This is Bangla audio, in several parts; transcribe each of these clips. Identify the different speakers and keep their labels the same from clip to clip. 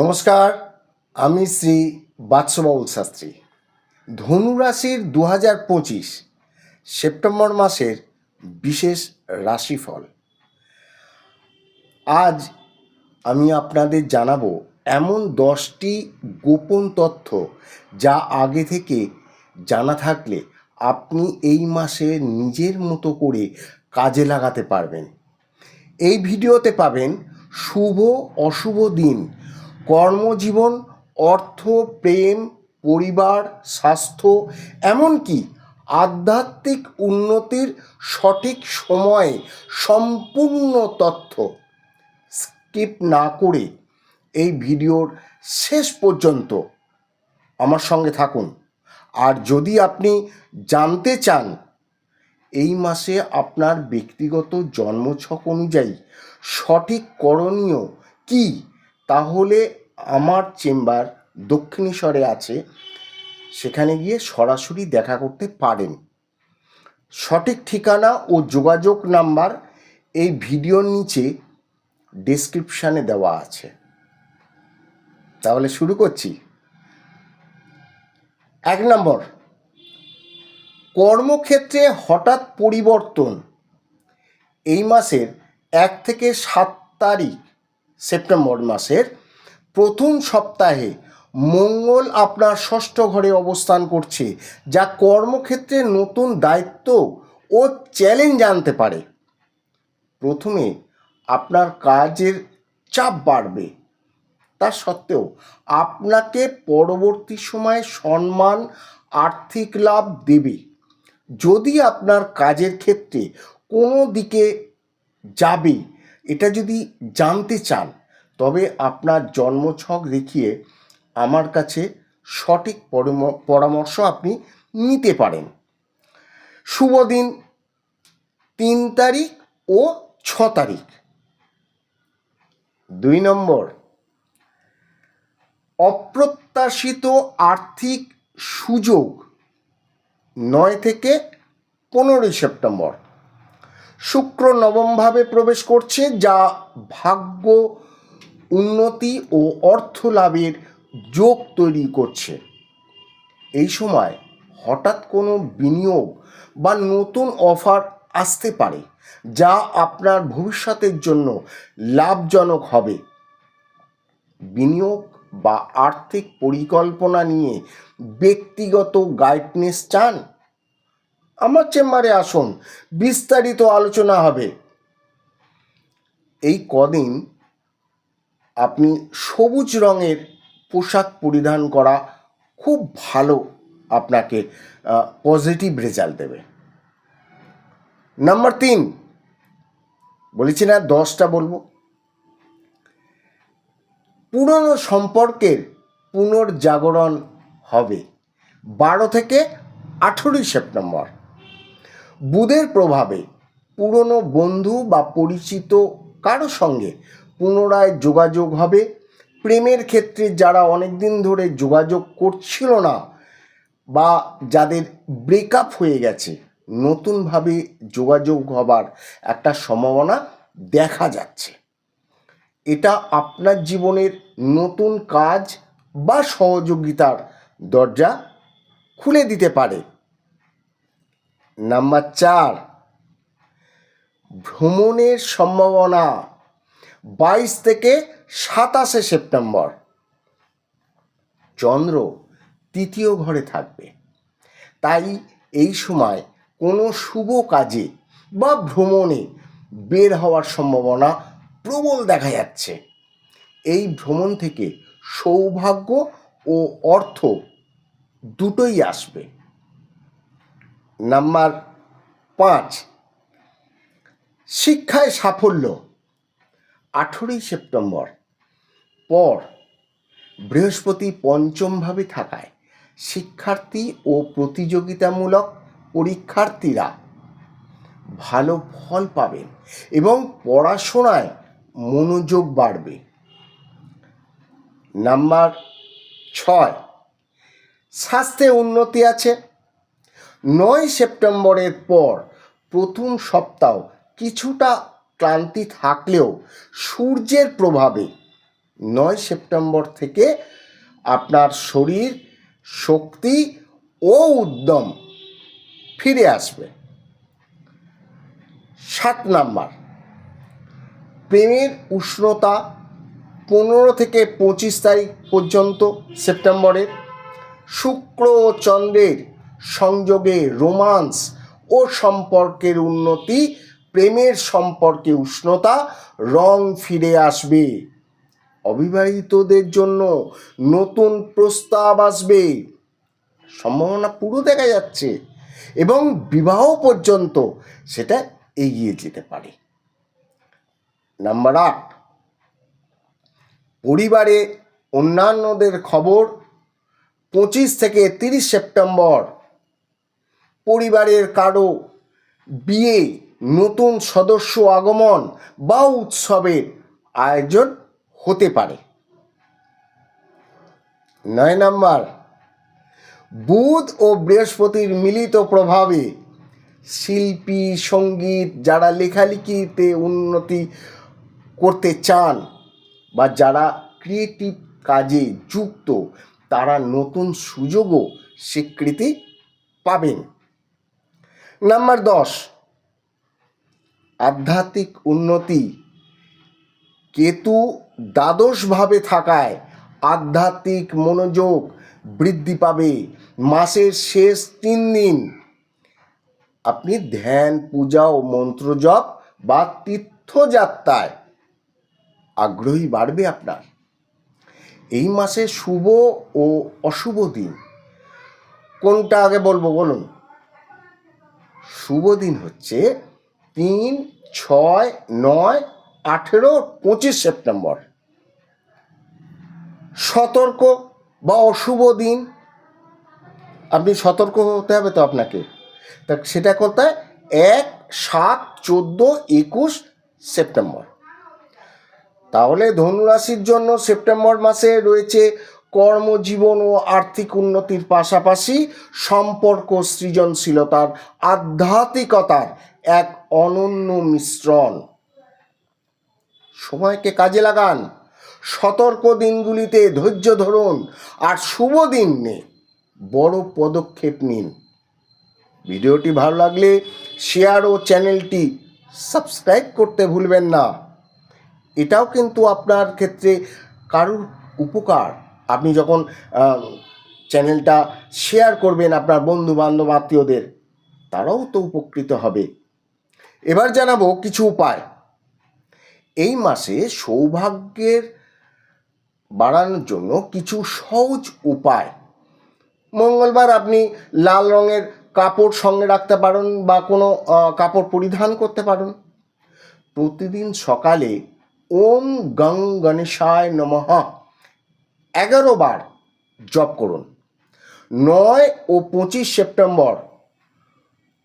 Speaker 1: নমস্কার, আমি শ্রী বাৎসবাউল শাস্ত্রী। ধনুরাশির দু হাজার পঁচিশ সেপ্টেম্বর মাসের বিশেষ রাশিফল। আজ আমি আপনাদের জানাব এমন দশটি গোপন তথ্য যা আগে থেকে জানা থাকলে আপনি এই মাসে নিজের মতো করে কাজে লাগাতে পারবেন। এই ভিডিওতে পাবেন শুভ, অশুভ দিন কর্মজীবন, অর্থ, প্রেম, পরিবার, স্বাস্থ্য, এমনকি আধ্যাত্মিক উন্নতির সঠিক সময়ে সম্পূর্ণ তথ্য স্কিপ না করে এই ভিডিওর শেষ পর্যন্ত আমার সঙ্গে থাকুন। আর যদি আপনি জানতে চান, এই মাসে আপনার ব্যক্তিগত জন্মছক অনুযায়ী সঠিক করণীয় কি, তাহলে আমার চেম্বার দক্ষিণেশ্বরে আছে, সেখানে গিয়ে সরাসরি দেখা করতে পারেন। সঠিক ঠিকানা ও যোগাযোগ নাম্বার এই ভিডিওর নিচে ডেসক্রিপশানে দেওয়া আছে। তাহলে শুরু করছি। এক নম্বর, কর্মক্ষেত্রে হঠাৎ পরিবর্তন এই মাসের এক থেকে সাত তারিখ, সেপ্টেম্বর মাসের প্রথম সপ্তাহে মঙ্গল আপনার ষষ্ঠ ঘরে অবস্থান করছে, যা কর্মক্ষেত্রে নতুন দায়িত্ব ও চ্যালেঞ্জ আনতে পারে। প্রথমে আপনার কাজের চাপ বাড়বে। তা সত্ত্বেও আপনাকে পরবর্তী সময়ে সম্মান, আর্থিক লাভ দেবে। যদি আপনার কাজের ক্ষেত্রে কোনো দিকে যাবে, এটা যদি জানতে চান তবে আপনার জন্মছক দেখিয়ে আমার কাছে সঠিক পরাম- পরামর্শ আপনি নিতে পারেন। শুভ দিন, তিন তারিখ ও ছ তারিখ। দুই নম্বর, অপ্রত্যাশিত আর্থিক সুযোগ নয় থেকে পনেরোই সেপ্টেম্বর। শুক্র নবমভাবে প্রবেশ করছে, যা ভাগ্য উন্নতি ও অর্থ লাভের যোগ তৈরি করছে। এই সময় হঠাৎ কোনো বিনিয়োগ বা নতুন অফার আসতে পারে, যা আপনার ভবিষ্যতের জন্য লাভজনক হবে। বিনিয়োগ বা আর্থিক পরিকল্পনা নিয়ে ব্যক্তিগত গাইডনেস চান? আমার চেম্বারে আসুন, বিস্তারিত আলোচনা হবে। এই কদিন আপনি সবুজ রঙের পোশাক পরিধান করা খুব ভালো আপনাকে পজিটিভ রেজাল্ট দেবে। নাম্বার তিন, বলেছি না, দশটা বলব। পুরনো সম্পর্কের পুনর্জাগরণ হবে বারো থেকে আঠেরোই সেপ্টেম্বর। বুধের প্রভাবে পুরনো বন্ধু বা পরিচিত কারও সঙ্গে পুনরায় যোগাযোগ হবে। প্রেমের ক্ষেত্রে যারা অনেক দিন ধরে যোগাযোগ করছিল না বা যাদের ব্রেকআপ হয়ে গেছে, নতুনভাবে যোগাযোগ হবার একটা সম্ভাবনা দেখা যাচ্ছে। এটা আপনার জীবনের নতুন কাজ বা সহযোগিতার দরজা খুলে দিতে পারে। নাম্বার চার, ভ্রমণের সম্ভাবনা। বাইশ থেকে সাতাশে সেপ্টেম্বর। চন্দ্র তৃতীয় ঘরে থাকবে। তাই এই সময় কোনো শুভ কাজে বা ভ্রমণে বের হওয়ার সম্ভাবনা প্রবল দেখা যাচ্ছে। এই ভ্রমণ থেকে সৌভাগ্য ও অর্থ দুটোই আসবে। নাম্বার পাঁচ, শিক্ষায় সাফল্য। আঠেরোই সেপ্টেম্বর পর বৃহস্পতি পঞ্চমভাবে থাকায় শিক্ষার্থী ও প্রতিযোগিতামূলক পরীক্ষার্থীরা ভালো ফল পাবেন এবং পড়াশোনায় মনোযোগ বাড়বে। নাম্বার ছয়, স্বাস্থ্যে উন্নতি আছে। নয় সেপ্টেম্বরের পর প্রথম সপ্তাহ কিছুটা ক্লান্তি থাকলেও সূর্যের প্রভাবে নয় সেপ্টেম্বর থেকে আপনার শরীর শক্তি ও উদ্যম ফিরে আসবে। সাত নাম্বার, প্রেমের উষ্ণতা পনেরো থেকে পঁচিশ তারিখ পর্যন্ত সেপ্টেম্বরের। শুক্র ও চন্দ্রের সংযোগে রোমান্স ও সম্পর্কের উন্নতি প্রেমের সম্পর্কে উষ্ণতা, রং ফিরে আসবে। অবিবাহিতদের জন্য নতুন প্রস্তাব আসবে। সম্ভাবনা পুরো দেখা যাচ্ছে এবং বিবাহ পর্যন্ত সেটা এগিয়ে যেতে পারে। নাম্বার আট, পরিবারে অন্যান্যদের খবর, পঁচিশ থেকে তিরিশ সেপ্টেম্বর। পরিবারের কারও বিয়ে নতুন সদস্য আগমন বা উৎসবের আয়োজন হতে পারে। নয় নাম্বার, বুধ ও বৃহস্পতির মিলিত প্রভাবে শিল্পী, সংগীত যারা লেখালেখিতে উন্নতি করতে চান বা যারা ক্রিয়েটিভ কাজে যুক্ত, তারা নতুন সুযোগও স্বীকৃতি পাবেন। নাম্বার দশ আধ্যাত্মিক উন্নতি কেতু দ্বাদশভাবে থাকায় আধ্যাত্মিক মনোযোগ বৃদ্ধি পাবে। মাসের শেষ তিন দিন আপনি ধ্যান, পূজা ও মন্ত্র জপ বা তীর্থযাত্রায় আগ্রহী বাড়বে আপনার। এই মাসে শুভ ও অশুভ দিন। কোনটা আগে বলব বলুন? শুভ দিন হচ্ছে তিন, ছয়, নয়, আঠেরো, পঁচিশ সেপ্টেম্বর। সতর্ক বা অশুভ দিন। আপনি সতর্ক হতে হবে তো আপনাকে। তা সেটা কোথায় এক, সাত, চোদ্দ, একুশ সেপ্টেম্বর। তাহলে ধনুরাশির জন্য সেপ্টেম্বর মাসে রয়েছে কর্মজীবন ও আর্থিক উন্নতির পাশাপাশি সম্পর্ক সৃজনশীলতার আধ্যাত্মিকতার এক অনন্য মিশ্রণ। সময়কে কাজে লাগান। সতর্ক দিনগুলিতে ধৈর্য ধরুন আর শুভ দিন দিনে বড় পদক্ষেপ নিন। ভিডিওটি ভালো লাগলে শেয়ার ও চ্যানেলটি সাবস্ক্রাইব করতে ভুলবেন না। এটাও কিন্তু আপনার ক্ষেত্রে কারুর উপকার। আপনি যখন চ্যানেলটা শেয়ার করবেন আপনার বন্ধু বান্ধব আত্মীয়দের, তারাও তো উপকৃত হবে। এবার জানাব কিছু উপায়। এই মাসে সৌভাগ্যের বাড়ানোর জন্য কিছু সহজ উপায়। মঙ্গলবার আপনি লাল রঙের কাপড় সঙ্গে রাখতে পারেন বা কোনো কাপড় পরিধান করতে পারেন। প্রতিদিন সকালে ওম গং গণেশায় নমঃ। এগারো বার জপ করুন। নয় ও পঁচিশ সেপ্টেম্বর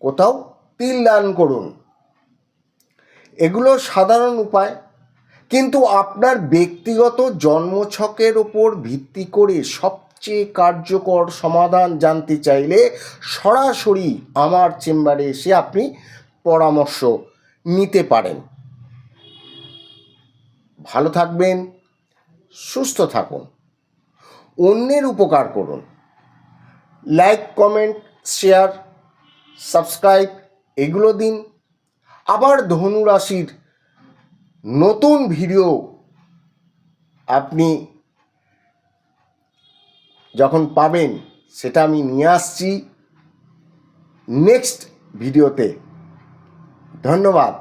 Speaker 1: কোথাও তিল দান করুন। এগুলো সাধারণ উপায়। কিন্তু আপনার ব্যক্তিগত জন্মছকের ওপর ভিত্তি করে সবচেয়ে কার্যকর সমাধান জানতে চাইলে সরাসরি আমার চেম্বারে এসে আপনি পরামর্শ নিতে পারেন। ভালো থাকবেন, সুস্থ থাকুন। অন্যের উপকার করুন। লাইক, কমেন্ট, শেয়ার, সাবস্ক্রাইব, এগুলো দিন। আবার ধনু রাশির নতুন ভিডিও আপনি যখন পাবেন, সেটা আমি নিয়ে আসছি নেক্সট ভিডিওতে ধন্যবাদ।